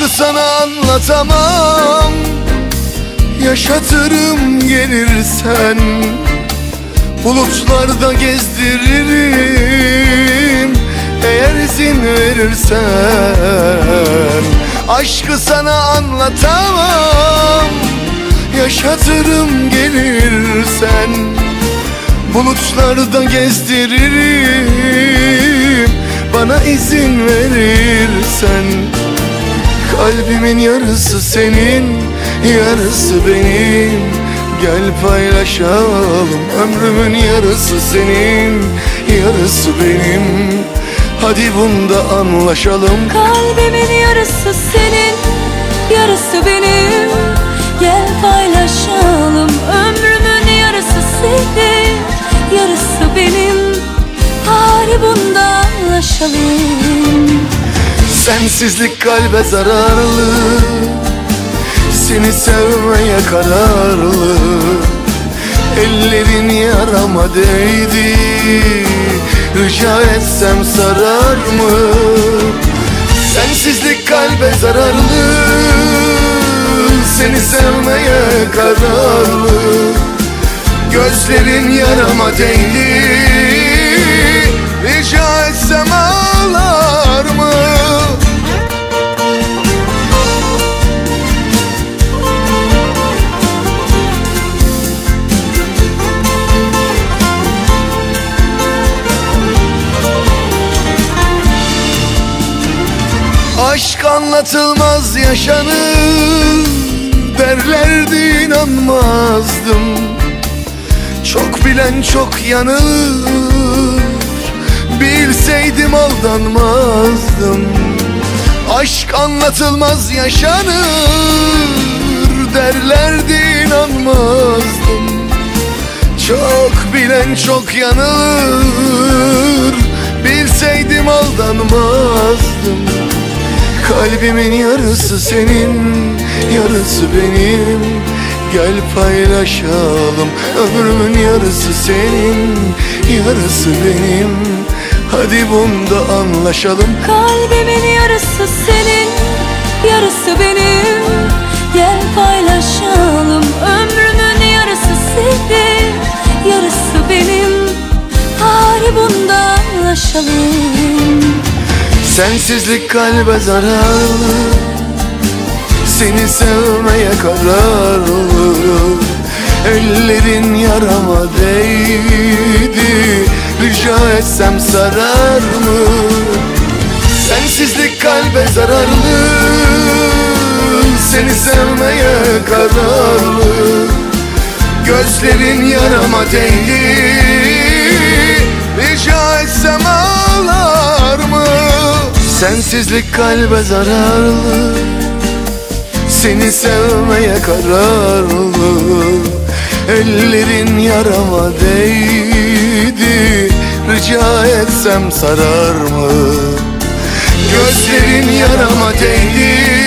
Aşkı sana anlatamam. Yaşatırım gelirsen Bulutlarda gezdiririm. Eğer izin verirsen Aşkı sana anlatamam. Yaşatırım gelirsen Bulutlarda gezdiririm. Bana izin verirsen Kalbimin yarısı senin Yarısı benim. Gel paylaşalım Ömrümün yarısı senin Yarısı benim. Hadi bunda anlaşalım. Kalbimin yarısı senin, yarısı benim. Gel paylaşalım Sensizlik kalbe zararlı. Seni sevmeye kararlı. Ellerin yarama değdi. Rica etsem sarar mı? Sensizlik kalbe zararlı. Seni sevmeye kararlı. Gözlerin yarama değdi. Rica etsem anlatılmaz yaşanır. Derlerdi inanmazdım. Çok bilen çok yanılır Bilseydim aldanmazdım. Aşk anlatılmaz yaşanır. Derlerdi inanmazdım. Çok bilen çok yanılır Kalbimin yarısı senin, yarısı benim. Gel paylaşalım Ömrümün yarısı senin, yarısı benim. Hadi bunda anlaşalım. Kalbimin yarısı senin, yarısı benim. Gel paylaşalım ömrümün yarısı senin, yarısı benim. Hadi bunda anlaşalım Sensizlik kalbe zararlı Seni sevmeye kararlı Ellerin yarama değdi. Rica etsem sarar mı? Sensizlik kalbe zararlı. Seni sevmeye kararlı Gözlerin yarama değdi. Rica etsem? Sensizlik kalbe zararlı. Seni sevmeye kararlı. Ellerin yarama değdi. Rica etsem sarar mı? Gözlerin yarama değdi